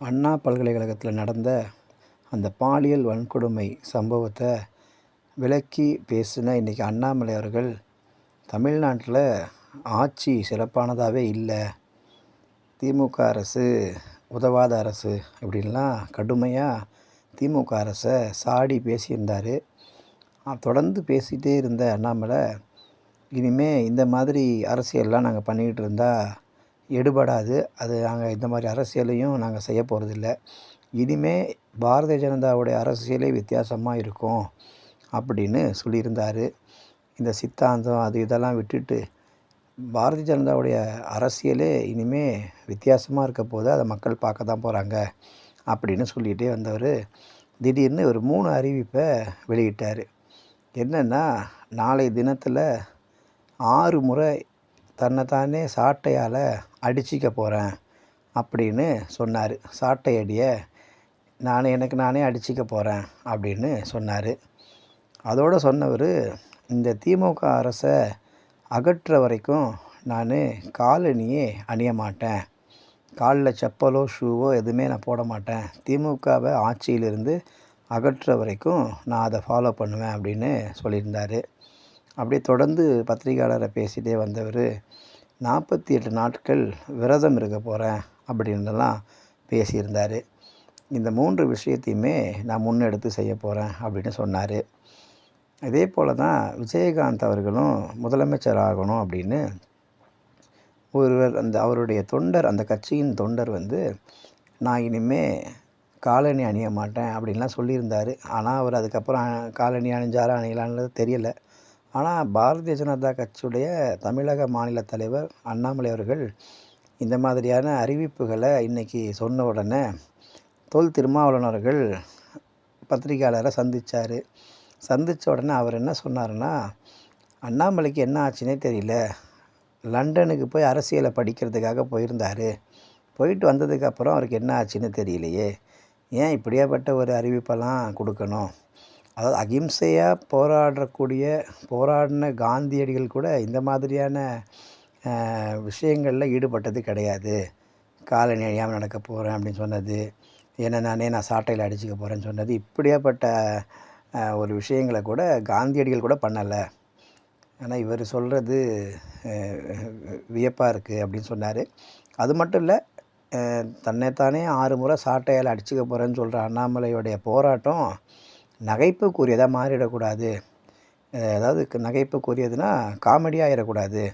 அண்ணா பல்கலைக்கழகத்தில் நடந்த அந்த பாலியல் வன்கொடுமை சம்பவத்தை விளக்கி பேசின இன்றைக்கி அண்ணாமலை அவர்கள் தமிழ்நாட்டில் ஆட்சி சிறப்பானதாகவே இல்லை. திமுக அரசு உதவாத அரசு இப்படின்லாம் கடுமையாக திமுக அரசை சாடி பேசியிருந்தார். தொடர்ந்து பேசிகிட்டே இருந்த அண்ணாமலை இனிமேல் இந்த மாதிரி அரசியல்லாம் நாங்கள் பண்ணிக்கிட்டு இருந்தால் எடுபடாது. அது நாங்கள் இந்த மாதிரி அரசியலையும் நாங்கள் செய்ய போகிறதில்ல இனிமே பாரதிய ஜனதாவுடைய அரசியலே வித்தியாசமாக இருக்கும் அப்படின்னு சொல்லியிருந்தார். இந்த சித்தாந்தம் அது இதெல்லாம் விட்டுட்டு பாரதிய ஜனதாவுடைய அரசியலே இனிமேல் வித்தியாசமாக இருக்க போது அதை மக்கள் பார்க்க தான் போகிறாங்க அப்படின்னு சொல்லிகிட்டே வந்தவர் திடீர்னு ஒரு மூணு அறிவிப்பை வெளியிட்டார். என்னென்னா நாளை தினத்தில் ஆறு முறை தன்னைத்தானே சாட்டையால் அடிச்சிக்க போகிறேன் அப்படின்னு சொன்னார். சாட்டை அடியை நான் எனக்கு நானே அடிச்சிக்க போகிறேன் அப்படின்னு சொன்னார். அதோடு சொன்னவர் இந்த திமுக அரசை அகற்ற வரைக்கும் நான் காலணியே அணிய மாட்டேன். காலில் செப்பலோ ஷூவோ எதுவுமே நான் போட மாட்டேன். திமுகவை ஆட்சியிலிருந்து அகற்ற வரைக்கும் நான் அதை ஃபாலோ பண்ணுவேன் அப்படின்னு சொல்லியிருந்தார். அப்படியே தொடர்ந்து பத்திரிகையாளரை பேசிகிட்டே வந்தவர் நாற்பத்தி எட்டு நாட்கள் விரதம் இருக்க போகிறேன் அப்படின்னுலாம் பேசியிருந்தார். இந்த மூன்று விஷயத்தையுமே நான் முன்னெடுத்து செய்ய போகிறேன் அப்படின்னு சொன்னார். இதே போல் தான் விஜயகாந்த் அவர்களும் முதலமைச்சர் ஆகணும் அப்படின்னு ஒருவர் அந்த அவருடைய தொண்டர் அந்த கட்சியின் தொண்டர் வந்து நான் இனிமேல் காலணி அணிய மாட்டேன் அப்படின்லாம் சொல்லியிருந்தார். ஆனால் அவர் அதுக்கப்புறம் காலணி அணிஞ்சாரா அணியலான்றது தெரியலை. ஆனால் பாரதிய ஜனதா கட்சியுடைய தமிழக மாநில தலைவர் அண்ணாமலை அவர்கள் இந்த மாதிரியான அறிவிப்புகளை இன்றைக்கி சொன்ன உடனே தொல் திருமாவளவன் அவர்கள் பத்திரிகையாளரை சந்தித்தார் சந்தித்த உடனே அவர் என்ன சொன்னார்னா அண்ணாமலைக்கு என்ன ஆச்சுன்னே தெரியல. லண்டனுக்கு போய் அரசியலை படிக்கிறதுக்காக போயிருந்தார். போயிட்டு வந்ததுக்கப்புறம் அவருக்கு என்ன ஆச்சுன்னு தெரியலையே. ஏன் இப்படியாப்பட்ட ஒரு அறிவிப்பெல்லாம் கொடுக்கணும்? அதாவது அகிம்சையாக போராடக்கூடிய போராடின காந்தியடிகள் கூட இந்த மாதிரியான விஷயங்களில் ஈடுபட்டது கிடையாது. காலணி அழியாமல் நடக்க போகிறேன் அப்படின்னு சொன்னது ஏன்னா நானே நான் சாட்டையில் அடிச்சுக்க போகிறேன்னு சொன்னது இப்படியாப்பட்ட ஒரு விஷயங்களை கூட காந்தியடிகள் கூட பண்ணலை. ஆனால் இவர் சொல்கிறது வியப்பாக இருக்குது அப்படின்னு சொன்னார். அது மட்டும் இல்லை தன்னைத்தானே ஆறு முறை சாட்டையால் அடிச்சுக்க போகிறேன்னு சொல்கிற அண்ணாமலையுடைய போராட்டம் நகைப்புக்குரியதாக மாறிடக்கூடாது. அதாவது நகைப்புக்குரியதுன்னா காமெடியாக ஆகிடக்கூடாது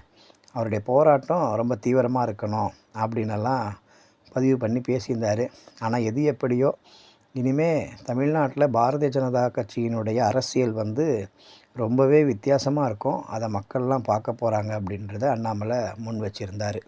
அவருடைய போராட்டம் ரொம்ப தீவிரமாக இருக்கணும் அப்படின்னெல்லாம் பதிவு பண்ணி பேசியிருந்தார். ஆனால் எது எப்படியோ இனிமேல் தமிழ்நாட்டில் பாரதிய ஜனதா கட்சியினுடைய அரசியல் வந்து ரொம்பவே வித்தியாசமாக இருக்கும். அதை மக்கள்லாம் பார்க்க போகிறாங்க அப்படின்றத அண்ணாமலை முன் வச்சுருந்தார்.